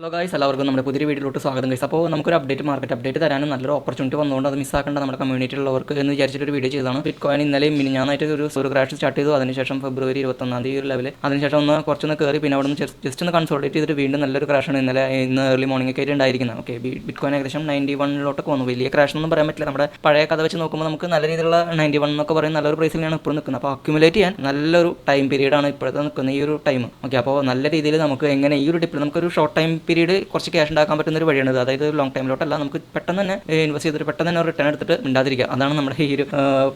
Hello guys എല്ലാവർക്കും നമ്മുടെ പുതിയ വീട്ടിലോട്ട് സ്വാഗതം ഗൈസ് അപ്പോൾ നമുക്കൊരു അപ്ഡേറ്റ് മാർക്കറ്റ് അപ്ഡേറ്റ് തരാനും നല്ലൊരു ഓപ്പർച്യൂണിറ്റി വന്നുകൊണ്ട് അത് മിസ്സാക്കേണ്ട നമ്മുടെ കമ്മ്യൂണിറ്റിയിലുള്ളവർക്ക് എന്ന് വിചാരിച്ചിട്ട് ഒരു വീഡിയോ ചെയ്തതാണ്. ബിറ്റ് കോയിൻ ഇന്നലെ മിനിഞ്ഞാന്നായിട്ട് ഒരു ഒരു ക്രാഷ് സ്റ്റാർട്ട് ചെയ്തു. അതിനുശേഷം ഫെബ്രുവരി ഇരുപത്തൊന്നാം തീയതി ഒരു ലെവൽ അതിനുശേഷം ഒന്ന് കുറച്ചൊന്ന് കയറി പിന്നെ അവിടെ നിന്ന് ജസ്റ്റ് ഒന്ന് കൺസോൾട്ടേറ്റ് ചെയ്തിട്ട് വീണ്ടും നല്ലൊരു ക്രാഷാണ് ഇന്നലെ ഇന്ന് ഏർലി മോർണിംഗ് ഒക്കെ ആയിട്ട് ഉണ്ടായിരിക്കുന്നത്. ഓക്കെ ബിറ്റ് കോയിൻ ഏകദേശം നയന്റി വണ്ണിലോട്ടൊക്കെ വന്നു. വലിയ ക്രാഷ് ഒന്നും പറയാൻ പറ്റില്ല. നമ്മുടെ പഴയ കഥ വെച്ച് നോക്കുമ്പോൾ നമുക്ക് നല്ല രീതിയിലുള്ള നയന്റി വൺ എന്നൊക്കെ പറയുന്ന നല്ലൊരു പ്രൈസിലാണ് ഇപ്പോൾ നിൽക്കുന്നത്. അപ്പോൾ അക്യുമുലേറ്റ് ചെയ്യാൻ നല്ലൊരു ടൈം പീരീഡാണ് ഇപ്പോഴത്തെ നിൽക്കുന്ന ഈ ഒരു ടൈം ഓക്കെ അപ്പോൾ നല്ല രീതിയിൽ നമുക്ക് എങ്ങനെ ഈ ഒരു ഡിപ്പിൽ നമുക്കൊരു ഷോർട്ട് ടൈം പീരീഡ് കുറച്ച് ക്യാഷ് ഉണ്ടാക്കാൻ പറ്റുന്ന ഒരു വഴിയാണ് അതായത് ലോങ് ടൈമിലോട്ടല്ല നമുക്ക് പെട്ടെന്ന് തന്നെ ഇൻവെസ്റ്റ് ചെയ്തിട്ട് പെട്ടെന്ന് തന്നെ റിട്ടേൺ എടുത്തിട്ട് ഉണ്ടാതിരിക്കുക അതാണ് നമ്മുടെ ഈ ഒരു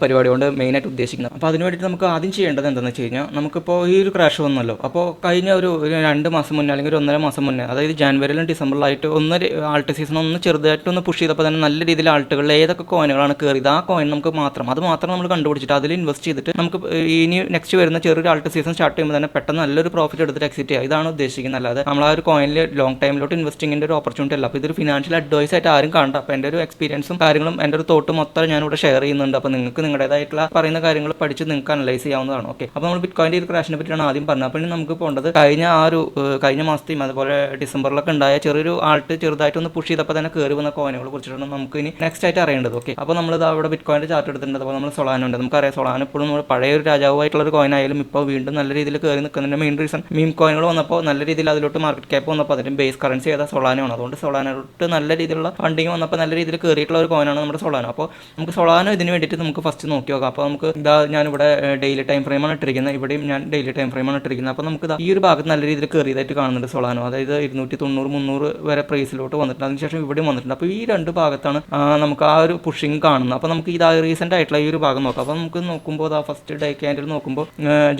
പരിപാടി കൊണ്ട് മെയിൻ ആയിട്ട് ഉദ്ദേശിക്കുന്നത്. അപ്പോൾ അതിന് വേണ്ടി നമുക്ക് ആദ്യം ചെയ്യേണ്ടത് എന്താണെന്ന് വെച്ച് കഴിഞ്ഞാൽ നമുക്കിപ്പോൾ ഈ ഒരു ക്രാഷ് വന്നല്ലോ. അപ്പോൾ കഴിഞ്ഞ ഒരു ഒരു രണ്ട് മാസം മുന്നേ അല്ലെങ്കിൽ ഒരു ഒന്നര മാസം മുന്നേ അതായത് ജാനുവരിയിലും ഡിസംബറിലായിട്ട് ഒന്ന് ആൾട്ട് സീസൺ ഒന്ന് ചെറുതായിട്ട് ഒന്ന് പുഷ് ചെയ്തപ്പോൾ തന്നെ നല്ല രീതിയിൽ ആൾട്ടുകളിൽ ഏതൊക്കെ കോയിനുകളാണ് കയറിയത് ആ കോയിൻ നമുക്ക് മാത്രം അത് മാത്രം നമ്മൾ കണ്ടുപിടിച്ചിട്ട് അതിൽ ഇൻവെസ്റ്റ് ചെയ്തിട്ട് നമുക്ക് ഇനി നെക്സ്റ്റ് വരുന്ന ചെറിയൊരു ആൾട്ട് സീസൺ സ്റ്റാർട്ട് ചെയ്യുമ്പോൾ തന്നെ പെട്ടെന്ന് നല്ലൊരു പ്രോഫിറ്റ് എടുത്തിട്ട് എക്സിറ്റ് ചെയ്യുക. ഇതാണ് ഉദ്ദേശിക്കുന്നത്. അല്ലാതെ നമ്മൾ ആ ഒരു കോയിനിൽ ലോങ് ടൈമിലോട്ട് ഇൻവെസ്റ്റിങ്ങിന്റെ ഒരു ഓപ്പർച്യൂണിറ്റി അല്ല. അപ്പോൾ ഇതൊരു ഫിനാൻഷ്യൽ അഡ്വൈസ് ആയിട്ട് ആരും കാണണ്ട. അപ്പോൾ എന്റെ ഒരു എക്സ്പീരിയൻസും കാര്യങ്ങളും എന്റെ ഒരു തോട്ട് മൊത്തം ഞാനിവിടെ ഷെയർ ചെയ്യുന്നുണ്ട്. അപ്പോൾ നിങ്ങൾക്ക് നിങ്ങളുടേതായിട്ടുള്ള പറയുന്ന കാര്യങ്ങൾ പഠിച്ച് നിങ്ങൾക്ക് അനലൈസ് ചെയ്യാവുന്നതാണ്. ഓക്കെ അപ്പോൾ നമ്മൾ ബിറ്റ് കോയിന്റെ ഒരു ക്രാഷിനെ പറ്റിയാണ് ആദ്യം പറഞ്ഞത്. അപ്പോൾ നമുക്ക് പോകേണ്ടത് കഴിഞ്ഞ ആ ഒരു കഴിഞ്ഞ മാസത്തെയും അതുപോലെ ഡിസംബറിലൊക്കെ ഉണ്ടായ ചെറിയൊരു ആൾട്ട് ചെറുതായിട്ട് ഒന്ന് പുഷ് ചെയ്തപ്പോൾ തന്നെ കയറി വന്ന കോയിനുകളെ കുറിച്ചിട്ടാണ് നമുക്ക് ഇനി നെക്സ്റ്റ് ആയിട്ട് അറിയേണ്ടത്. ഓക്കെ അപ്പോൾ നമ്മൾ അവിടെ ബിറ്റ് കോയിന്റെ ചാർട്ട് എടുത്തിട്ടുണ്ട്. അപ്പോൾ നമ്മൾ സൊളാനോ ഉണ്ട്. നമുക്കറിയാം സൊളാനോ ഇപ്പോഴും നമ്മൾ പഴയ ഒരു രാജാവായിട്ടുള്ള ഒരു കോയിനായാലും ഇപ്പോൾ വീണ്ടും നല്ല രീതിയിൽ കയറി നിൽക്കുന്നതിന്റെ മെയിൻ റീസൺ മീം കോയിനുകൾ വന്നപ്പോൾ നല്ല രീതിയിൽ അതിലോട്ട് മാർക്കറ്റ് ക്യാപ്പ് വന്നപ്പോൾ അതിന്റെ ബേസ് കറൻസി ഏതാ? സൊളാനോ ആണ്. അതുകൊണ്ട് സൊളാനോട്ട് നല്ല രീതിയിലുള്ള ഫണ്ടിങ് വന്നപ്പോൾ നല്ല രീതിയിൽ കയറിയിട്ടുള്ള ഒരു കോയിനാണ് നമ്മുടെ സൊളാനോ അപ്പോൾ നമുക്ക് സൊളാനോ ഇതിന് വേണ്ടിയിട്ട് നമുക്ക് ഫസ്റ്റ് നോക്കി നോക്കാം. അപ്പോൾ നമുക്ക് ഇതാ ഞാനിവിടെ ഡെയിലി ടൈം ഫ്രെയിമാണ് ഇട്ടിരിക്കുന്നത്. ഇവിടെയും ഞാൻ ഡെയിലി ടൈം ഫ്രെയിമാണ് ഇട്ടിരിക്കുന്നത്. അപ്പോൾ നമുക്ക് ഈ ഒരു ഭാഗത്ത് നല്ല രീതിയിൽ കയറിയതായിട്ട് കാണുന്നുണ്ട് സൊളാനോ അതായത് ഇരുന്നൂറ്റി തൊണ്ണൂറ് മുന്നൂറ് വരെ പ്രൈസിലോട്ട് വന്നിട്ടുണ്ട്. അതിനുശേഷം ഇവിടെയും വന്നിട്ടുണ്ട്. അപ്പോൾ ഈ രണ്ട് ഭാഗത്താണ് നമുക്ക് ആ ഒരു പുഷിങ് കാണുന്നത്. അപ്പോൾ നമുക്ക് ഇത് റീസെന്റ് ആയിട്ടുള്ള ഈ ഒരു ഭാഗം നോക്കാം. അപ്പോൾ നമുക്ക് നോക്കുമ്പോൾ ആ ഫസ്റ്റ് ഡേ ക്യാൻഡിൽ നോക്കുമ്പോൾ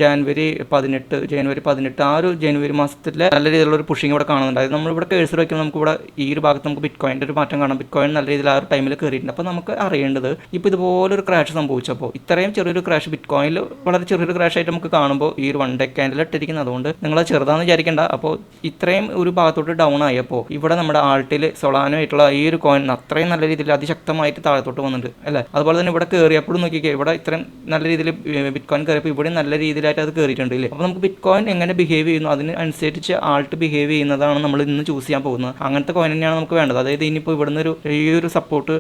ജാനുവരി പതിനെട്ട് ജനുവരി പതിനെട്ട് ആ ഒരു ജനുവരി മാസത്തിലെ നല്ല രീതിയിലുള്ള ഒരു പുഷിങ് ഇവിടെ കാണുന്നുണ്ട്. നമ്മളിവിടെ കേഴ്സർ വയ്ക്കുമ്പോൾ നമുക്ക് ഇവിടെ ഈ ഒരു ഭാഗത്ത് നമുക്ക് ബിറ്റ് കോയിന്റെ ഒരു മാറ്റം കാണാം. ബിറ്റ് കോയിൻ നല്ല രീതിയിൽ ആ ഒരു ടൈമിൽ കയറിയിട്ടുണ്ട് അപ്പോൾ നമുക്ക് അറിയേണ്ടത് ഇപ്പോൾ ഇതുപോലൊരു ക്രാഷ് സംഭവിച്ചപ്പോൾ ഇത്രയും ചെറിയൊരു ക്രാഷ് ബിറ്റ് കോയിനിൽ വളരെ ചെറിയൊരു ക്രാഷ് ആയിട്ട് നമുക്ക് കാണുമ്പോൾ ഈ ഒരു വൺ ഡേ ക്യാൻഡിൽ ഇട്ടിരിക്കുന്നത് അതുകൊണ്ട് നിങ്ങൾ ചെറുതാണെന്ന് വിചാരിക്കേണ്ട. അപ്പോൾ ഇത്രയും ഒരു ഭാഗത്തോട്ട് ഡൗൺ ആയപ്പോൾ ഇവിടെ നമ്മുടെ ആൾട്ടിൽ സൊളാനോ ആയിട്ടുള്ള ഈ ഒരു കോയിൻ അത്രയും നല്ല രീതിയിൽ അതിശക്തമായിട്ട് താഴത്തോട്ട് വന്നിട്ടുണ്ട് അല്ലേ? അതുപോലെ തന്നെ ഇവിടെ കയറിയപ്പോഴും നോക്കിക്കേ ഇവിടെ ഇത്രയും നല്ല രീതിയിൽ ബിറ്റ് കോയിൻ കയറിയപ്പോൾ ഇവിടെ നല്ല രീതിയിലായിട്ട് അത് കയറിയിട്ടുണ്ട് ഇല്ലേ? അപ്പോൾ നമുക്ക് ബിറ്റ് കോയിൻ എങ്ങനെ ബിഹേവ് ചെയ്യുന്നു? അതിന് അനുസരിച്ച് ആൾട്ട് ബിഹേവ് ചെയ്യുന്നതാണ് നമ്മൾ ഇന്ന് ചൂസ് ചെയ്യാൻ പോകുന്നത്. അങ്ങനത്തെ കോയിൻ തന്നെയാണ് നമുക്ക് വേണ്ടത്. അതായത് ഇനിയിപ്പോൾ ഇവിടുന്ന് ഒരു ഈ ഒരു സപ്പോർട്ട്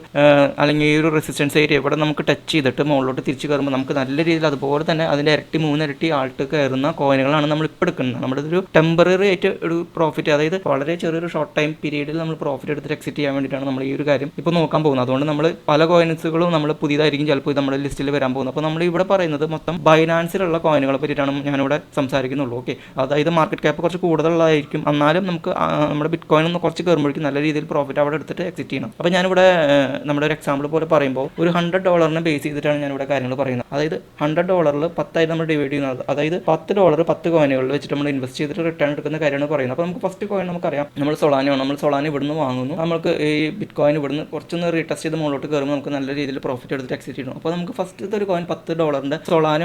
അല്ലെങ്കിൽ ഈ ഒരു റെസിസ്റ്റൻസ് ഏരിയ ഇവിടെ നമുക്ക് ടച്ച് ചെയ്തിട്ട് മുകളിലോട്ട് തിരിച്ച് കയറുമ്പോൾ നമുക്ക് നല്ല രീതിയിൽ അതുപോലെ തന്നെ അതിന്റെ ഇരട്ടി മൂന്നിരട്ടി ആൾട്ട് കയറുന്ന കോയിനുകളാണ് നമ്മൾ ഇപ്പോൾ എടുക്കുന്നത്. നമ്മുടെ ഒരു ടെമ്പററി ആയിട്ട് ഒരു പ്രോഫിറ്റ് അതായത് വളരെ ചെറിയൊരു ഷോർട്ട് ടൈം പീരീഡിൽ നമ്മൾ പ്രോഫിറ്റ് എടുത്തിട്ട് എക്സിറ്റ് ചെയ്യാൻ വേണ്ടിയിട്ടാണ് നമ്മൾ ഈ ഒരു കാര്യം ഇപ്പോൾ നോക്കാൻ പോകുന്നത്. അതുകൊണ്ട് നമ്മൾ പല കോയിൻസുകളും നമ്മൾ പുതിയതായിരിക്കും ചിലപ്പോൾ നമ്മുടെ ലിസ്റ്റിൽ വരാൻ പോകുന്നത്. അപ്പോൾ നമ്മൾ ഇവിടെ പറയുന്നത് മൊത്തം ബൈനാൻസിലുള്ള കോയിനുകളെ പറ്റിയിട്ടാണ് ഞാനിവിടെ സംസാരിക്കുന്നുള്ളൂ. ഓക്കെ അതായത് മാർക്കറ്റ് ക്യാപ്പ് കുറച്ച് കൂടുതലുള്ളതായിരിക്കും. എന്നാലും നമുക്ക് നമ്മുടെ ബിറ്റ് കോയിൻ ഒന്ന് കുറച്ച് കയറുമ്പോഴേക്കും നല്ല രീതിയിൽ പ്രോഫിറ്റ് അവിടെ എടുത്തിട്ട് എക്സിറ്റ് ചെയ്യണം. അപ്പോൾ ഞാനിവിടെ നമ്മുടെ ഒരു എക്സാമ്പിൾ പോലെ പറയുമ്പോൾ ഒരു ഹൺഡ്രഡ് ഡോളറിനെ ബേസ് ചെയ്തിട്ടാണ് ഞാനിവിടെ കാര്യങ്ങൾ പറയുന്നത്. അതായത് ഹൺഡ്രഡ് ഡോളറിൽ പത്തായി നമ്മൾ ഡിവൈഡ് ചെയ്യുന്നത്. അതായത് പത്ത് ഡോളർ പത്ത് കോയിനുകളിൽ വെച്ചിട്ട് നമ്മൾ ഇൻവെസ്റ്റ് ചെയ്തിട്ട് റിട്ടേൺ എടുക്കുന്ന കാര്യമാണ് പറയുന്നത്. അപ്പോൾ നമുക്ക് ഫസ്റ്റ് കോയിൻ നമുക്കറിയാം. നമ്മൾ സൊളാനോ നമ്മൾ സൊളാനോ ഇവിടുന്ന് വാങ്ങുന്നു. നമുക്ക് ഈ ബിറ്റ് കോയിൻ ഇവിടുന്ന് കുറച്ചൊന്ന് റീടെസ്റ്റ് ചെയ്ത് മുകളിലോട്ട് കയറുമ്പോൾ നമുക്ക് നല്ല രീതിയിൽ പ്രോഫിറ്റ് എടുത്തിട്ട് എക്സിറ്റ് ചെയ്യണം. അപ്പോൾ നമുക്ക് ഫസ്റ്റ് ഒരു കോയിൻ പത്ത് ഡോളറിന്റെ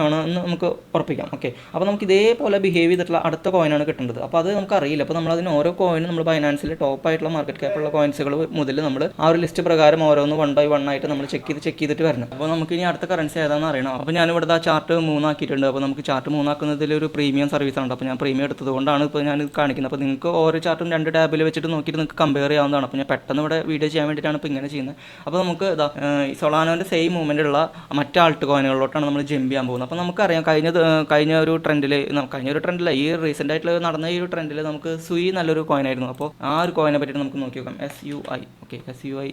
ആണ് എന്ന് നമുക്ക് ഉറപ്പിക്കാം. ഓക്കെ അപ്പോൾ നമുക്ക് ഇതേപോലെ ബിഹേവ് ചെയ്തിട്ടുള്ള അടുത്ത കോയിനാണ് കിട്ടേണ്ടത്. അപ്പോൾ അത് നമുക്ക് അറിയില്ല അപ്പോൾ നമ്മൾ അതിന് ഓരോ കോയിനും നമ്മൾ ബൈനാൻസിൽ ടോപ്പ് ആയിട്ടുള്ള മാർക്കറ്റ് ക്യാപ്പുള്ള കോയിൻസുകൾ മുതൽ നമ്മൾ ആ ഒരു ലിസ്റ്റ് പ്രകാരം ഓരോന്ന് വൺ ബൈ വൺ ആയിട്ട് നമ്മൾ ചെക്ക് ചെയ്ത് ചെക്ക് ചെയ്തിട്ട് വരണം. അപ്പോൾ നമുക്ക് ഇനി അടുത്ത കറൻസി ഏതാണെന്ന് അറിയണം. അപ്പോൾ ഞാൻ ഇവിടെ ആ ചാർട്ട് മൂന്നാക്കിയിട്ടുണ്ട്. അപ്പോൾ നമുക്ക് ചാർട്ട് മൂന്നാക്കുന്നതിൽ ഒരു പ്രീമിയം സർവീസ് ഉണ്ട് അപ്പോൾ ഞാൻ പ്രീമിയം എടുത്തതുകൊണ്ടാണ് ഇപ്പോൾ ഞാൻ കാണിക്കുന്നത്. അപ്പോൾ നിങ്ങൾക്ക് ഓരോ ചാർട്ടും രണ്ട് ടാബിൽ വെച്ചിട്ട് നോക്കിയിട്ട് നിങ്ങൾക്ക് കമ്പയർ ചെയ്യാവുന്നതാണ്. അപ്പോൾ ഞാൻ പെട്ടെന്ന് ഇവിടെ വീഡിയോ ചെയ്യാൻ വേണ്ടിയിട്ടാണ് ഇപ്പോൾ ഇങ്ങനെ ചെയ്യുന്നത്. അപ്പോൾ നമുക്ക് ഇതാ സൊളാനോന്റെ സെയിം മൂവ്മെന്റ് ഉള്ള മറ്റ് ആൾട്ട് കോയിനുകളിലോട്ടാണ് നമ്മൾ ജമ്പ് ചെയ്യാൻ പോകുന്നത്. അപ്പോൾ നമുക്കറിയാം കഴിഞ്ഞ കഴിഞ്ഞ ഒരു ട്രെൻഡിൽ കഴിഞ്ഞ ഒരു ട്രെൻഡിൽ ഈ റീസെന്റ് ആയിട്ടുള്ള നടന്ന ഈ ഒരു ട്രെൻഡിൽ നമുക്ക് സുയി നല്ലൊരു കോയിനായിരുന്നു അപ്പോൾ ആ ഒരു കോയിനെ പറ്റിയിട്ട് നമുക്ക് നോക്കി നോക്കാം S U I okay S U I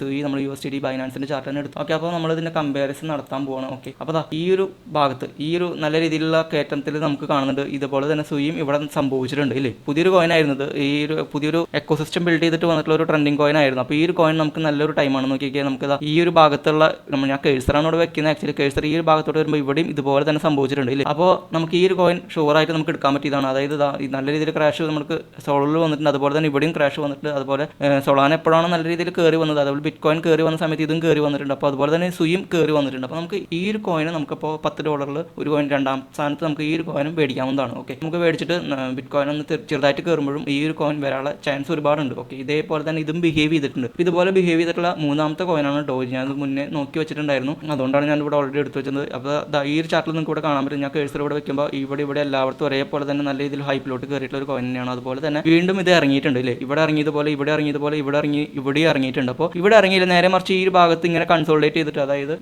SUI നമ്മൾ യു എസ് ടി ഡി ബൈനാൻസിന്റെ ചാർട്ട് തന്നെ എടുത്തു. ഓക്കെ അപ്പോൾ നമ്മൾ ഇതിന്റെ കമ്പാരിസൺ നടത്താൻ പോകണം ഓക്കെ അപ്പോൾ ഈ ഒരു ഭാഗത്ത് ഈ ഒരു നല്ല രീതിയിലുള്ള കയറ്റത്തിൽ നമുക്ക് കാണുന്നുണ്ട് ഇതുപോലെ തന്നെ സുയും ഇവിടെ സംഭവിച്ചിട്ടുണ്ട് ഇല്ലേ? പുതിയൊരു കോയിൻ ആയിരുന്നത്. ഈ ഒരു പുതിയൊരു എക്കോസിസ്റ്റം ബിൽഡ് ചെയ്തിട്ട് വന്നിട്ടുള്ള ഒരു ട്രെൻഡിങ് കോയിൻ ആയിരുന്നു. അപ്പോൾ ഈ ഒരു കോയിൻ നമുക്ക് നല്ലൊരു ടൈമാണ് നോക്കിയാൽ നമുക്ക് ഈ ഒരു ഭാഗത്തുള്ള നമ്മൾ ഞാൻ കേഴ്സറാണ് ഇവിടെ വെക്കുന്നത് ആക്ച്വലി കേഴ്സർ ഈ ഒരു ഭാഗത്തോട്ട് വരുമ്പോൾ ഇവിടെയും ഇതുപോലെ തന്നെ സംഭവിച്ചിട്ടുണ്ട് ഇല്ലേ? അപ്പോൾ നമുക്ക് ഈ ഒരു കോയിൻ ഷുവറായിട്ട് നമുക്ക് എടുക്കാൻ പറ്റിയതാണ്. അതായത് നല്ല രീതിയിൽ ക്രാഷ് നമുക്ക് സോളിൽ വന്നിട്ടുണ്ട്. അതുപോലെ തന്നെ ഇവിടെയും ക്രാഷ് വന്നിട്ടുണ്ട്. അതുപോലെ സോളാൻ എപ്പോഴാണ് നല്ല രീതിയിൽ കയറി വന്നത് അതുപോലെ ബിറ്റ് കോയിൻ കയറി വന്ന സമയത്ത് ഇതും കയറി വന്നിട്ടുണ്ട്. അപ്പോൾ അതുപോലെ തന്നെ സുയും കയറി വന്നിട്ടുണ്ട്. അപ്പോൾ നമുക്ക് ഈ ഒരു കോയിന് നമുക്കിപ്പോൾ പത്ത് ഡോളറിൽ ഒരു കോയിൻ രണ്ടാം സ്ഥാനത്ത് നമുക്ക് ഈ ഒരു കോയിനും മേടിക്കാവുന്നതാണ്. ഓക്കെ നമുക്ക് മേടിച്ചിട്ട് ബിറ്റ് കോയിൻ ഒന്ന് ചെറു- ചെറുതായിട്ട് കയറുമ്പോഴും ഈ ഒരു കോയിൻ വരാനുള്ള ചാൻസ് ഒരുപാടുണ്ട്. ഓക്കെ ഇതേപോലെ തന്നെ ഇതും ബിഹേവ് ചെയ്തിട്ടുണ്ട്. ഇതുപോലെ ബിഹേവ് ചെയ്തിട്ടുള്ള മൂന്നാമത്തെ കോയിനാണ് ഡോജ് ഞാൻ മുന്നേ നോക്കി വെച്ചിട്ടുണ്ടായിരുന്നു. അതുകൊണ്ടാണ് ഞാൻ ഇവിടെ ഓൾറെഡി എടുത്തു വെച്ചത്. അപ്പോൾ ഈ ഒരു ചാർട്ടിൽ നിങ്ങൾക്ക് ഇവിടെ കാണാൻ പറ്റും. ഞാൻ കേഴ്സർ ഇവിടെ വെക്കുമ്പോൾ ഇവിടെ ഇവിടെ എല്ലാവർക്കും ഒരേപോലെ തന്നെ നല്ല രീതിയിൽ ഹൈപ്പിലോട്ട് കയറിയിട്ടുള്ള ഒരു കോയിൻ തന്നെയാണ്. അതുപോലെ തന്നെ വീണ്ടും വീണ്ടും ഇത് ഇറങ്ങിയിട്ടുണ്ട് അല്ലേ? ഇവിടെ ഇറങ്ങിയതുപോലെ ഇവിടെ ഇറങ്ങിയതുപോലെ ഇവിടെ ഇറങ്ങി ഇവിടെ ഇറങ്ങിയിട്ടുണ്ട്. അപ്പോൾ ഇവിടെ ഇറങ്ങിയില്ല നേരെ മറിച്ച് ഈ ഭാഗത്ത് ഇങ്ങനെ കൺസോൾട്ടേറ്റ് ചെയ്തിട്ട് അതായത്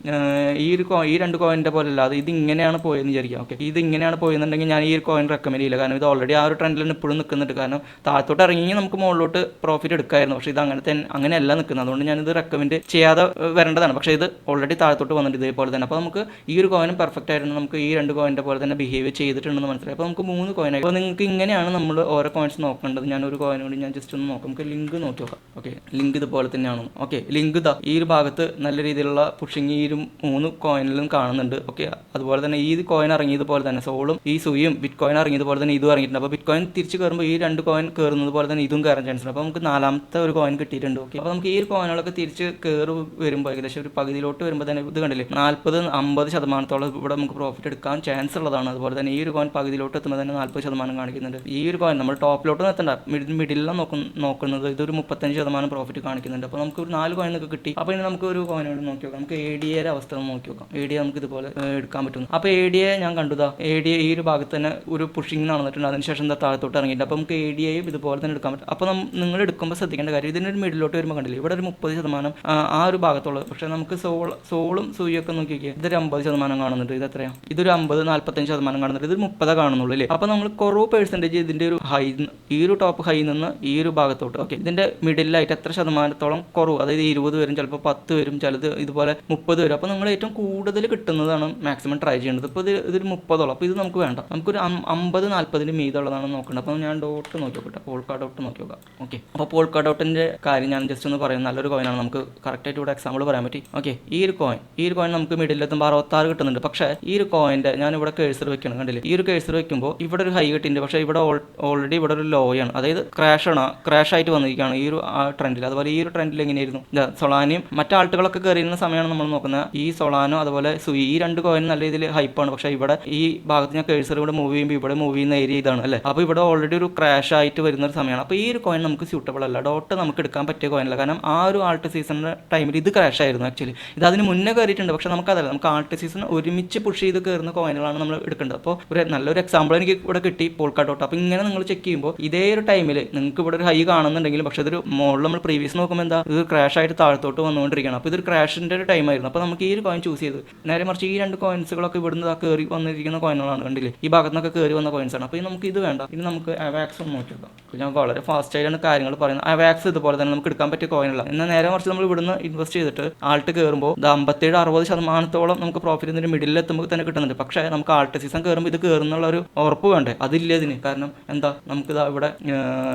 ഈ ഒരു കോ ഈ രണ്ട് കോയിന്റെ പോലെ അല്ലാതെ ഇത് ഇങ്ങനെയാണ് പോയെന്ന് വിചാരിക്കാം. ഓക്കെ ഇത് ഇങ്ങനെയാണ് പോയെന്നുണ്ടെങ്കിൽ ഞാൻ ഈ ഒരു കോയിൻ റെക്കമെൻഡ് ചെയ്യില്ല. കാരണം ഇത് ഓൾറെഡി ആ ഒരു ട്രെൻഡിൽ ഇപ്പോഴും നിൽക്കുന്നുണ്ട് കാരണം താഴത്തോട്ട് ഇറങ്ങി നമുക്ക് മുകളിലോട്ട് പ്രോഫിറ്റ് എടുക്കായിരുന്നു. പക്ഷേ ഇത് അങ്ങനെ തന്നെ അങ്ങനെയല്ല നിൽക്കുന്നത് അതുകൊണ്ട് ഞാനിത് റെക്കമെൻഡ് ചെയ്യാതെ വരേണ്ടതാണ്. പക്ഷേ ഇത് ഓൾറെഡി താഴത്തോട്ട് വന്നിട്ട് ഇതേപോലെ തന്നെ. അപ്പോൾ നമുക്ക് ഈ ഒരു കോയിനും പെർഫെക്റ്റ് ആയിരുന്നു. നമുക്ക് ഈ രണ്ട് കോയിന്റെ പോലെ തന്നെ ബിഹേവ് ചെയ്തിട്ടുണ്ടെന്ന് മനസ്സിലായി. അപ്പോൾ നമുക്ക് മൂന്ന് കോയിനായി അപ്പോൾ നിങ്ങൾക്ക് ഇങ്ങനെയാണ് നമ്മൾ ഓരോ കോയിൻസ് നോക്കേണ്ടത്. ഞാൻ ഒരു കോയിൻ കൂടി ഞാൻ ജസ്റ്റ് ഒന്ന് നോക്കാം. നമുക്ക് ലിങ്ക് നോക്കി നോക്കാം. ഓക്കെ ലിങ്ക് ഇതുപോലെ തന്നെയാണ്? ഓക്കെ ലിങ്ക് ഇതാ ഈ ഒരു ഭാഗത്ത് നല്ല രീതിയിലുള്ള പുഷിങ് ഈ ഒരു മൂന്ന് കോയിനിലും കാണുന്നുണ്ട്. ഓക്കെ അതുപോലെ തന്നെ ഈ കോയിൻ ഇറങ്ങിയതുപോലെ തന്നെ സോളും ഈ സുയും ബിറ്റ് കോയിൻ ഇറങ്ങിയതുപോലെ തന്നെ ഇതും ഇറങ്ങിയിട്ടുണ്ട്. അപ്പോൾ ബിറ്റ് കോയിൻ തിരിച്ച് കയറുമ്പോൾ ഈ രണ്ട് കോയിൻ കയറുന്നത് പോലെ തന്നെ ഇതും കയറാൻ ചാൻസ് ഉണ്ട്. അപ്പോൾ നമുക്ക് നാലാമത്തെ ഒരു കോയിൻ കിട്ടിയിട്ടുണ്ട്. ഓക്കെ അപ്പോൾ നമുക്ക് ഈ ഒരു കോയിനുകളൊക്കെ തിരിച്ച് കയറി വരുമ്പോൾ ഏകദേശം ഒരു പകുതിയിലോട്ട് വരുമ്പോൾ തന്നെ ഇത് കണ്ടില്ലേ നാൽപ്പത് അമ്പത് ശതമാനത്തോളം ഇവിടെ നമുക്ക് പ്രോഫിറ്റ് എടുക്കാൻ ചാൻസ് ഉള്ളതാണ്. അതുപോലെ തന്നെ ഈ ഒരു കോയിൻ പകുതിയിലോട്ട് എത്തുമ്പോൾ തന്നെ നാൽപ്പത് ശതമാനം കാണിക്കുന്നുണ്ട്. ഈ ഒരു കോയിൻ നമ്മൾ ടോപ്പിലോട്ട് എത്തണ്ട മിഡിൽ മിഡിലാണ് നോക്കുന്ന നോക്കുന്നത് ഇതൊരു മുപ്പത്തഞ്ച് ശതമാനം പ്രോഫിറ്റ് കാണിക്കുന്നുണ്ട്. അപ്പോൾ നമുക്ക് ഒരു നാല് കോയിൻ ഒക്കെ കിട്ടി. അപ്പോൾ ഇനി നമുക്ക് ഒരു കോയിൻ കൂടി നോക്കി നോക്കാം? നമുക്ക് എ ഡി എയുടെ അവസ്ഥ നോക്കി നോക്കാം. എ ഡി നമുക്ക് ഇതുപോലെ എടുക്കാൻ പറ്റുന്നു. അപ്പോൾ എ ഡി എ ഞാൻ കണ്ടുതാ എ ഡി എ ഈ ഒരു ഭാഗത്ത് തന്നെ ഒരു പുഷിംഗ് നടന്നിട്ടുണ്ട്. അതിനുശേഷം എന്താ താഴത്തോട്ട് ഇറങ്ങിയിട്ടുണ്ട്. അപ്പോൾ നമുക്ക് എ ഡി എയും ഇതുപോലെ തന്നെ എടുക്കാൻ പറ്റും. അപ്പോൾ നിങ്ങൾ എടുക്കുമ്പോൾ ശ്രദ്ധിക്കേണ്ട കാര്യം ഇതിന്റെ ഒരു മിഡിലോട്ട് വരുമ്പോൾ കണ്ടില്ലേ? ഇവിടെ ഒരു മുപ്പത് ശതമാനം ആ, ഒരു ഭാഗത്തുള്ളത്. പക്ഷേ നമുക്ക് സോൾ സോളും സൂയൊക്കെ നോക്കി നോക്കിയാൽ ഇതൊരു അമ്പത് ശതമാനം കാണുന്നുണ്ട്. ഇത് എത്രയാണ് ഇതൊരു അമ്പത് നാൽപ്പത്തഞ്ച് ശതമാനം കാണുന്നുണ്ട്. ഇതൊരു മുപ്പത് കാണുന്നുള്ളൂ അല്ലേ? അപ്പോൾ നമ്മൾ കുറവ് പേഴ്സന്റേജ് ഇതിന്റെ ഒരു ഹൈ ഈ ഒരു ടോപ്പ് ഹൈ നിന്ന് ഈ ഒരു ഭാഗത്തോട്ട്. ഓക്കെ ഇതിന്റെ മിഡിലായിട്ട് എത്ര ശതമാനത്തോളം കുറവ്? അതായത് ഇരുപത് വരും ചിലപ്പോൾ പത്ത് വരും ചിലത് ഇതുപോലെ മുപ്പത് വരും. അപ്പോൾ നമ്മൾ ഏറ്റവും കൂടുതൽ കിട്ടുന്നതാണ് മാക്സിമം ട്രൈ ചെയ്യേണ്ടത്. ഇപ്പോൾ ഇത് ഇതൊരു മുപ്പതോളം. അപ്പോൾ ഇത് നമുക്ക് വേണ്ട. നമുക്കൊരു അമ്പത് നാൽപ്പതിന് മീതുള്ളതാണ് നോക്കേണ്ടത്. അപ്പോൾ ഞാൻ ഡോട്ട് നോക്കി നോക്കട്ടെ. പോൾക്കാ ഡോട്ട് നോക്കി നോക്കാം. ഓക്കെ അപ്പോൾ പോൾക്കാ ഡോട്ടിന്റെ കാര്യം ഞാൻ ജസ്റ്റ് ഒന്ന് പറയുന്നത് നല്ലൊരു കോയിനാണ് നമുക്ക് കറക്റ്റായിട്ട് ഇവിടെ എക്സാമ്പിൾ പറയാൻ പറ്റി. ഓക്കെ ഈ ഒരു കോയിൻ ഈ ഒരു കോയിൻ നമുക്ക് മിഡിലെത്തുമ്പോൾ അറുപത്താറ് കിട്ടുന്നുണ്ട്. പക്ഷേ ഈ ഒരു കോയിന്റെ ഞാൻ ഇവിടെ കേഴ്സർ വെക്കണം കണ്ടില്ലേ? ഈ ഒരു കേഴ്സർ വെക്കുമ്പോൾ ഇവിടെ ഒരു ഹൈ കിട്ടിയിട്ടുണ്ട്. പക്ഷേ ഇവിടെ ഓൾറെഡി ഇവിടെ ഒരു ലോ ആണ്. അതായത് ക്രാഷ് ആണ് ക്രാഷ് ആയിട്ട് വന്നിരിക്കുകയാണ് ഈ ഒരു ട്രെൻഡിൽ അതുപോലെ ഈ ഒരു ട്രെൻഡിൽ എങ്ങനെയായിരുന്നു? ഇതാ സൊളാനിയും മറ്റു ആൾട്ടുകളൊക്കെ കയറിയിരുന്ന സമയമാണ് നമ്മൾ നോക്കുന്നത് ഈ സൊളാനോ അതുപോലെ സുയി ഈ രണ്ട് കോയിൻ നല്ല രീതിയിൽ ഹൈപ്പാണ് പക്ഷെ ഇവിടെ ഈ ഭാഗത്ത് ഞാൻ കേഴ്സർ ഇവിടെ മൂവ് ചെയ്യുമ്പോൾ ഇവിടെ മൂവ് ചെയ്യുന്ന ഏരിയ ഇതാണ് അല്ലേ? അപ്പോൾ ഇവിടെ ഓൾറെഡി ഒരു ക്രാഷ് ആയിട്ട് വരുന്ന ഒരു സമയമാണ്. അപ്പോൾ ഈ ഒരു കോയിൻ നമുക്ക് സ്യൂട്ടബിൾ അല്ല. ഡോട്ട് നമുക്ക് എടുക്കാൻ പറ്റിയ കോയിനല്ല കാരണം ആ ഒരു ആൾട്ട് സീസണിന്റെ ടൈമിൽ ഇത് ക്രാഷ് ആയിരുന്നു ആക്ച്വലി ഇത് അതിന് മുന്നേ കയറിയിട്ടുണ്ട്. പക്ഷേ നമുക്കതല്ല നമുക്ക് ആൾട്ട് സീസൺ ഒരുമിച്ച് പുഷ് ചെയ്ത് കയറുന്ന കോയിനുകളാണ് നമ്മൾ എടുക്കേണ്ടത്. അപ്പോൾ ഒരു നല്ലൊരു എക്സാമ്പിൾ എനിക്ക് ഇവിടെ കിട്ടി പോൾക്കാ ഡോട്ട് അപ്പോൾ ഇങ്ങനെ നിങ്ങൾ ചെക്ക് ചെയ്യുമ്പോൾ ഇതേ ഒരു ടൈമിൽ നിങ്ങൾക്ക് ഇവിടെ ഒരു ഹൈ കാണുന്നുണ്ടെങ്കിലും പക്ഷേ ഇതൊരു മോളിൽ നമ്മൾ പ്രീവിയസ് നോക്കുമ്പോൾ എന്താ ഇത് ക്രാഷ് ആയിട്ട് താഴത്തോട്ട് വന്നുകൊണ്ടിരിക്കുകയാണ്. അപ്പോൾ ഇതൊരു ക്രാഷിന്റെ ഒരു ടൈം ആയിരുന്നു. അപ്പോൾ നമുക്ക് ഈ ഒരു കോയിൻ ചൂസ് ചെയ്ത്. നേരെ മറിച്ച് ഈ രണ്ട് കോയിൻസുകളൊക്കെ ഇവിടുന്ന് കയറി വന്നിരിക്കുന്ന കോയിനുകളാണ് കണ്ടില്ലേ? ഈ ഭാഗത്ത് നിന്നൊക്കെ കയറി വന്ന കോയിൻസ് ആണ്. അപ്പോൾ നമുക്ക് ഇത് വേണ്ട. ഇനി നമുക്ക് അവാക്സ് ഒന്ന് നോക്കി അപ്പോൾ ഞാൻ വളരെ ഫാസ്റ്റ് ആയിട്ടാണ് കാര്യങ്ങൾ പറയുന്നത്. അവാക്സ് ഇതുപോലെ തന്നെ നമുക്ക് എടുക്കാൻ പറ്റിയ കോയിനുള്ള എന്നാൽ നേരെ മറിച്ച് നമ്മൾ ഇവിടുന്ന് ഇൻവെസ്റ്റ് ചെയ്തിട്ട് ആൾട്ട് കയറുമ്പോൾ ഇത് അമ്പത്തേഴ് അറുപത് ശതമാനത്തോളം നമുക്ക് പ്രോഫിറ്റ് ഇതിന്റെ മിഡിൽ എത്തുമ്പോൾ തന്നെ കിട്ടുന്നുണ്ട്. പക്ഷേ നമുക്ക് ആൾട്ട് സീസൺ കയറുമ്പോൾ ഇത് കയറുന്നുള്ള ഒരു ഉറപ്പ് വേണ്ടേ? അതില്ല ഇതിന്. കാരണം എന്താ? നമുക്കിത് ഇവിടെ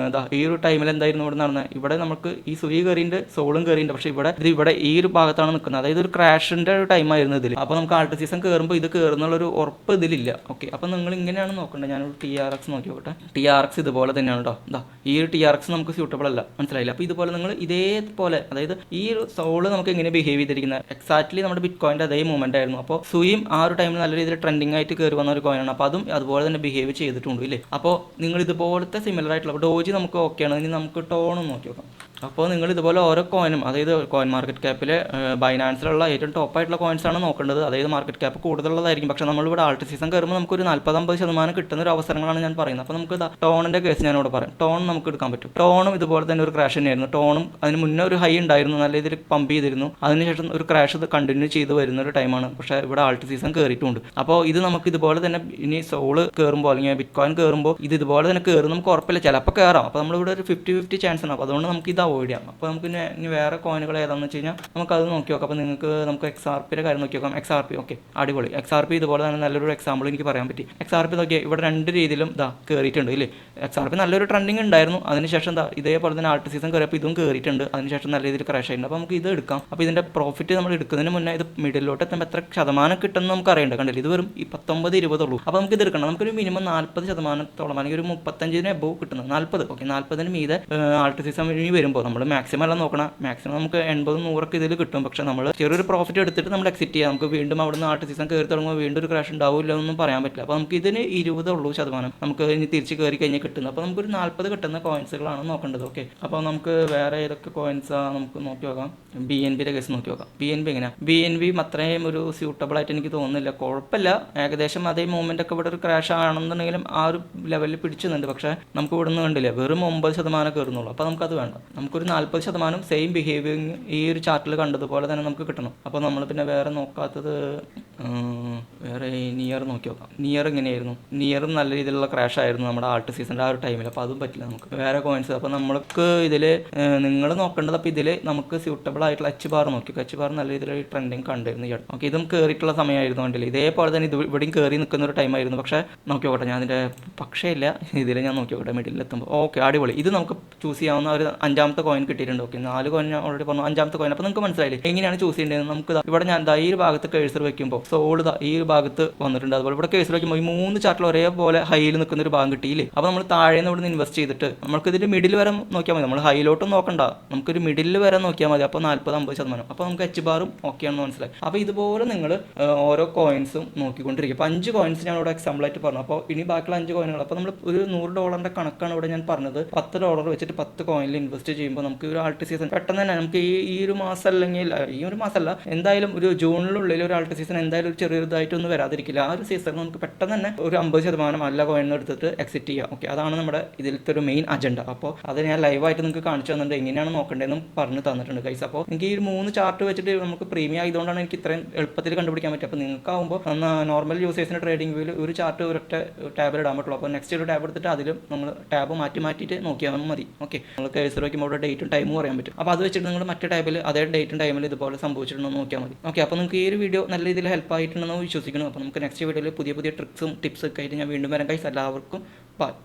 ഇതാ ഈ ഒരു ടൈമിൽ എന്തായിരുന്നു ഇവിടെ നടന്നത് ഇവിടെ നമുക്ക് ഈ സുയി കയറിന്റെ സോളും കയറിയുണ്ട് പക്ഷേ ഇവിടെ ഇത് ഇവിടെ ഈ ഒരു ഭാഗത്താണ് നിൽക്കുന്നത് അതായത് ഒരു ക്രാഷിന്റെ ഒരു ടൈമായിരുന്നു ഇതിൽ അപ്പോൾ നമുക്ക് ആൾട്ട് സീസൺ കയറുമ്പോൾ ഇത് കയറുന്നുള്ളൊരു ഉറപ്പ് ഇതിലില്ല. ഓക്കെ അപ്പോൾ നിങ്ങൾ ഇങ്ങനെയാണ് നോക്കേണ്ടത് ഞാനൊരു ടി ആർ എക്സ് നോക്കി നോക്കട്ടെ ടി ആർ എക്സ് ഇതുപോലെ തന്നെയാണ് കേട്ടോ എന്താ ഈ ഒരു ടി ആർ എക്സ് നമുക്ക് സ്യൂട്ടബിൾ അല്ല. മനസ്സിലായില്ല? അപ്പോൾ ഇതുപോലെ നിങ്ങൾ ഇതേപോലെ അതായത് ഈ ഒരു സോൾ നമുക്ക് എങ്ങനെ ബിഹേവ് ചെയ്തിരിക്കുന്നത് എക്സാക്ട്ലി നമ്മുടെ ബിറ്റ് കോയിന്റെ അതേ മൂവ്മെന്റ് ആയിരുന്നു. അപ്പോൾ സുയും ആ ഒരു ടൈമിൽ നല്ല രീതിയിൽ ട്രെൻഡിങ് ആയിട്ട് കയറി വന്ന ഒരു കോയിനാണ് അപ്പോൾ അതും അതുപോലെ തന്നെ ബിഹേവ് ചെയ്തിട്ടുണ്ട് ഇല്ലേ? അപ്പോൾ നിങ്ങൾ ഇതുപോലത്തെ സിമിലർ ആയിട്ടുള്ള ഡോജി നമുക്ക് ഓക്കെയാണ് ഇനി നമുക്ക് ടോണും നോക്കി നോക്കാം. അപ്പോൾ നിങ്ങൾ ഇതുപോലെ ഓരോ കോയിനും അതായത് കോയിൻ മാർക്കറ്റ് ക്യാപ്പിലെ ബൈനാൻസിലുള്ള ഏറ്റവും ടോപ്പ് ആയിട്ടുള്ള കോയിൻസ് ആണ് നോക്കേണ്ടത്. അതായത് മാർക്കറ്റ് ക്യാപ്പ് കൂടുതലുള്ളതായിരിക്കും. പക്ഷേ നമ്മളിവിടെ ആൾട്ട് സീസൺ കയറുമ്പോൾ നമുക്കൊരു നാൽപ്പതമ്പത് ശതമാനം കിട്ടുന്ന ഒരു അവസരങ്ങളാണ് ഞാൻ പറയുന്നത്. അപ്പോൾ നമുക്ക് ടോണിന്റെ കേസ് ഞാനിവിടെ പറയാം. ടോൺ നമുക്ക് എടുക്കാൻ പറ്റും. ടോണും ഇതുപോലെ തന്നെ ഒരു ക്രാഷ് തന്നെയായിരുന്നു. ടോണും അതിന് മുന്നേ ഒരു ഹൈ ഉണ്ടായിരുന്നു. നല്ല രീതിയിൽ പമ്പ് ചെയ്തിരുന്നു. അതിനുശേഷം ഒരു ക്രാഷ് കണ്ടിന്യൂ ചെയ്ത് വരുന്ന ഒരു ടൈമാണ് പക്ഷേ ഇവിടെ ആൾട്ട് സീസൺ കയറിയിട്ടുണ്ട്. അപ്പോൾ ഇത് നമുക്ക് ഇതുപോലെ തന്നെ ഇനി സോൾ കയറുമ്പോൾ അല്ലെങ്കിൽ ബിറ്റ് കോയിൻ കയറുമ്പോൾ ഇത് ഇതുപോലെ തന്നെ കയറും. നമുക്ക് ഉറപ്പില്ല. ചിലപ്പോൾ കയറാം. അപ്പോൾ നമ്മളിവിടെ ഒരു ഫിഫ്റ്റി ഫിഫ്റ്റി ചാൻസ് ആണ്. അപ്പോൾ അതുകൊണ്ട് നമുക്ക് ഇത് അവോയ്ഡ് ചെയ്യാം. അപ്പോൾ നമുക്ക് ഇനി വേറെ കോയിനുകൾ ഏതാണെന്ന് വെച്ച് കഴിഞ്ഞാൽ നമുക്ക് അത് നോക്കി നോക്കാം. അപ്പോൾ നിങ്ങൾക്ക് നമുക്ക് എക്സ് ആർ പിയുടെ കാര്യം നോക്കി നോക്കാം. എക്സ് ആർ പി ഓക്കെ അടിപൊളി. എക്സ് ആർ പി ഇതുപോലെ തന്നെ നല്ലൊരു എക്സാമ്പിൾ എനിക്ക് പറയാൻ പറ്റി. എക്സ് ആർ പി നോക്കിയാൽ ഇവിടെ രണ്ട് രീതിയിലും ഇതാ കയറിയിട്ടുണ്ട് ഇല്ലേ? എക്സ് ആർ പി നല്ലൊരു ട്രെൻഡിങ് ഉണ്ടായിരുന്നു. അതിനുശേഷം എന്താ ഇതേപോലെ തന്നെ ആർട്ട് സീസൺ കയറിയപ്പോൾ ഇതും കയറിയിട്ടുണ്ട് അതിനുശേഷം നല്ല രീതിയിൽ ക്രാഷ് ആയിട്ടുണ്ട്. അപ്പോൾ നമുക്ക് ഇത് എടുക്കാം. അപ്പോൾ ഇതിന്റെ പ്രോഫിറ്റ് നമ്മൾ എടുക്കുന്നതിന് മുന്നേ ഇത് മിഡിലോട്ട് എത്തുമ്പോൾ എത്ര ശതമാനം കിട്ടുമെന്ന് നമുക്ക് അറിയേണ്ട? കണ്ടില്ല? ഇത് വെറും ഈ പത്തൊമ്പത് ഇരുപതുള്ളൂ അപ്പോൾ നമുക്ക് ഇത് എടുക്കണം. നമുക്കൊരു മിനിമം നാൽപ്പത് ശതമാനത്തോളം അല്ലെങ്കിൽ ഒരു മുപ്പത്തഞ്ചിന് എബോ കിട്ടുന്നത്. നാൽപ്പത് ഓക്കെ നാൽപ്പതിന് മീതെ ആർട്ട് സീസൺ ഇനി വരുമ്പോൾ വരുമ്പോൾ നമ്മൾ മാക്സിമം അല്ല നോക്കണം. മാക്സിമം നമുക്ക് എൺപത് നൂറൊക്കെ ഇതിൽ കിട്ടും. പക്ഷെ നമ്മൾ ചെറിയൊരു പ്രോഫിറ്റ് എടുത്തിട്ട് നമ്മൾ എക്സിറ്റ് ചെയ്യാം. നമുക്ക് വീണ്ടും അവിടുന്ന് ആർട്ട് സീസൺ കയറി തുടങ്ങുമ്പോൾ വീണ്ടും ഒരു ക്രാഷ് ഉണ്ടാവില്ല എന്നൊന്നും പറയാൻ പറ്റില്ല. അപ്പോൾ നമുക്ക് ഇതിന് ഇരുപത് ഉള്ളൂ ശതമാനം. നമുക്ക് ഇനി തിരിച്ച് കയറി കഴിഞ്ഞാൽ കിട്ടുന്നത്. അപ്പോൾ നമുക്കൊരു നാൽപ്പത് കിട്ടുന്ന കോയിൻസുകളാണ് നോക്കേണ്ടത്. ഓക്കെ അപ്പോൾ നമുക്ക് വേറെ ഏതൊക്കെ കോയിൻസാണ് നമുക്ക് നോക്കി നോക്കാം. ബി എൻ ബിയുടെ കേസ് നോക്കി നോക്കാം. ബി എൻ ബി എങ്ങനെയാണ് ബി എൻ ബി അത്രയും ഒരു സ്യൂട്ടബിൾ ആയിട്ട് എനിക്ക് തോന്നുന്നില്ല. കുഴപ്പമില്ല. ഏകദേശം അതേ മൂവ്മെന്റ് ഒക്കെ ഇവിടെ ഒരു ക്രാഷ് ആണെന്നുണ്ടെങ്കിലും ആ ഒരു ലെവലിൽ പിടിച്ചുന്നുണ്ട് പക്ഷേ നമുക്ക് ഇവിടെ നിന്ന് കണ്ടില്ല? വെറും ഒമ്പത് ശതമാനം കയറുന്നുള്ളൂ. അപ്പോൾ നമുക്കത് വേണ്ട. നമുക്കൊരു നാൽപ്പത് ശതമാനം സെയിം ബിഹേവിയറിങ് ഈ ഒരു ചാർട്ടിൽ കണ്ടതുപോലെ തന്നെ നമുക്ക് കിട്ടണം. അപ്പോൾ നമ്മൾ പിന്നെ വേറെ നോക്കാത്തത് വേറെ നിയർ നോക്കി നോക്കാം. നിയർ എങ്ങനെയായിരുന്നു? നിയറും നല്ല രീതിയിലുള്ള ക്രാഷ് ആയിരുന്നു നമ്മുടെ ആർട്ട് സീസണിന്റെ ആ ഒരു ടൈമിൽ അപ്പോൾ അതും പറ്റില്ല നമുക്ക്. വേറെ കോയിൻസ് അപ്പോൾ നമ്മൾക്ക് ഇതിൽ നിങ്ങൾ നോക്കേണ്ടത് അപ്പോൾ ഇതിൽ നമുക്ക് സ്യൂട്ടബിൾ ആയിട്ടുള്ള എച്ച് ബാർ നോക്കി എച്ച് ബാർ നല്ല രീതിയിൽ ട്രെൻഡിങ് കണ്ടിരുന്നു ഈ അടുത്ത്. ഓക്കെ ഇതും കയറിയിട്ടുള്ള സമയമായിരുന്നു കണ്ടില്ല ഇതേപോലെ തന്നെ ഇത് ഇവിടെയും കയറി നിൽക്കുന്ന ഒരു ടൈമായിരുന്നു പക്ഷേ നോക്കി നോക്കട്ടെ ഞാൻ അതിന്റെ പക്ഷേ ഇല്ല. ഇതിൽ ഞാൻ നോക്കി നോക്കട്ടെ മിഡിലെത്തുമ്പോൾ ഓക്കെ അടിപൊളി. ഇത് നമുക്ക് ചൂസ് ചെയ്യാവുന്ന ഒരു അഞ്ചാമത്തെ കോയിൻ കിട്ടിയിട്ടുണ്ട്. ഓക്കെ നാല് കോയിൻ ഞാൻ ഓൾറെഡി പറഞ്ഞു. അഞ്ചാമത്തെ കോയിൻ അപ്പോൾ നിങ്ങൾക്ക് മനസ്സിലായില്ലേ? എങ്ങനെയാണ് ചൂസ് ചെയ്യേണ്ടത് നമുക്ക് ഇവിടെ ഞാൻ ഈ ഒരു ഭാഗത്ത് കേഴ്സർ വെക്കുമ്പോൾ ദാ ഈ ഒരു ഭാഗത്ത് വന്നിട്ടുണ്ട്. അതുപോലെ ഇവിടെ കേഴ്സർ വെക്കുമ്പോൾ ഈ മൂന്ന് ചാർട്ടിൽ ഒരേപോലെ ഹൈയിൽ നിൽക്കുന്ന ഒരു ഭാഗം കിട്ടിയില്ലേ? അപ്പോൾ നമ്മൾ താഴെ നിന്ന് ഇവിടെ ഇൻവെസ്റ്റ് ചെയ്തിട്ട് നമുക്ക് ഇതിന്റെ മിഡിൽ വരെ നോക്കിയാൽ മതി. നമ്മൾ ഹൈയിലോട്ടും നോക്കണ്ട. നമുക്കൊരു മിഡിൽ വരെ നോക്കിയാൽ മതി. അപ്പോൾ നാൽപ്പത് അമ്പത് ശതമാനം. അപ്പോൾ നമുക്ക് എച്ച് ബാറും ഓക്കെ ആണെന്ന് മനസ്സിലായി. അപ്പോൾ ഇതുപോലെ നിങ്ങൾ ഓരോ കോയിൻസും നോക്കിക്കൊണ്ടിരിക്കും അപ്പോൾ അഞ്ച് കോയിൻസ് ഞാൻ ഇവിടെ എക്സാമ്പിൾ ആയിട്ട് പറഞ്ഞു. അപ്പോൾ ഇനി ബാക്കിയുള്ള അഞ്ച് കോയിനുകൾ അപ്പോൾ നമ്മൾ ഒരു നൂറ് ഡോളറിന്റെ കണക്കാണ് ഇവിടെ ഞാൻ പറഞ്ഞത്. പത്ത് ഡോളർ വെച്ചിട്ട് പത്ത് കോയിനിൽ ഇൻവെസ്റ്റ് ചെയ്യുമ്പോൾ നമുക്ക് ഒരു ആൾട്ട് സീസൺ പെട്ടെന്ന് തന്നെ നമുക്ക് ഈ ഈ ഒരു മാസം അല്ലെങ്കിൽ ഈ ഒരു മാസമല്ല എന്തായാലും ഒരു ജൂണിനുള്ളിൽ ഒരു ആൾട്ട് സീസൺ എന്തായാലും ഒരു ചെറിയൊരു ഇതായിട്ടൊന്നും വരാതിരിക്കില്ല. ആ ഒരു സീസൺ നമുക്ക് പെട്ടെന്ന് തന്നെ ഒരു അമ്പത് ശതമാനം അല്ല കോയിൻ എടുത്തിട്ട് എക്സിറ്റ് ചെയ്യാം. ഓക്കെ അതാണ് നമ്മുടെ ഇതിലത്തെ ഒരു മെയിൻ അജണ്ട അപ്പോൾ അത് ഞാൻ ലൈവായിട്ട് നിങ്ങൾക്ക് കാണിച്ചു തന്നിട്ടുണ്ട്. എങ്ങനെയാണ് നോക്കേണ്ടതെന്നും പറഞ്ഞു തന്നിട്ടുണ്ട് കൈസ് അപ്പോൾ എനിക്ക് ഈ മൂന്ന് ചാർട്ട് വെച്ചിട്ട് നമുക്ക് പ്രീമിയം ആയതുകൊണ്ടാണ് എനിക്ക് ഇത്രയും എളുപ്പത്തിൽ കണ്ടുപിടിക്കാൻ പറ്റും അപ്പോൾ നിങ്ങൾക്കാവുമ്പോൾ നോർമൽ യൂസേഴ്സിന് ട്രേഡിംഗ് വ്യൂവിൽ ഒരു ചാർട്ട് ഒരൊറ്റ ടാബിൽ ഇടാൻ പറ്റുള്ളൂ. അപ്പോൾ നെക്സ്റ്റ് ഒരു ടാബ് എടുത്തിട്ട് അതിലും നമ്മൾ ടാബ് മാറ്റി മാറ്റിയിട്ട് നോക്കിയാൽ മതി. ഓക്കെ നമ്മൾ കേസർ വയ്ക്കുമ്പോൾ അവിടെ ഡേറ്റും ടൈമും അറിയാൻ പറ്റും. അപ്പോൾ അത് വെച്ചിട്ട് നിങ്ങൾ മറ്റേ ടൈമിൽ അതേ ഡേറ്റും ടൈമിൽ ഇതുപോലെ സംഭവിച്ചിട്ടുണ്ടോ നോക്കിയാൽ മതി. ഓക്കെ അപ്പോൾ നിങ്ങൾക്ക് ഈ ഒരു വീഡിയോ നല്ല രീതിയിൽ ഹെൽപ്പ് ആയിട്ടുണ്ടെന്ന് വിശ്വസിക്കുന്നു. അപ്പോൾ നമുക്ക് നെക്സ്റ്റ് വീഡിയോയിൽ പുതിയ പുതിയ ട്രിക്സും ടിപ്സൊക്കെ ആയിട്ട് ഞാൻ വീണ്ടും വരാൻ കൈസ് എല്ലാവർക്കും ബൈ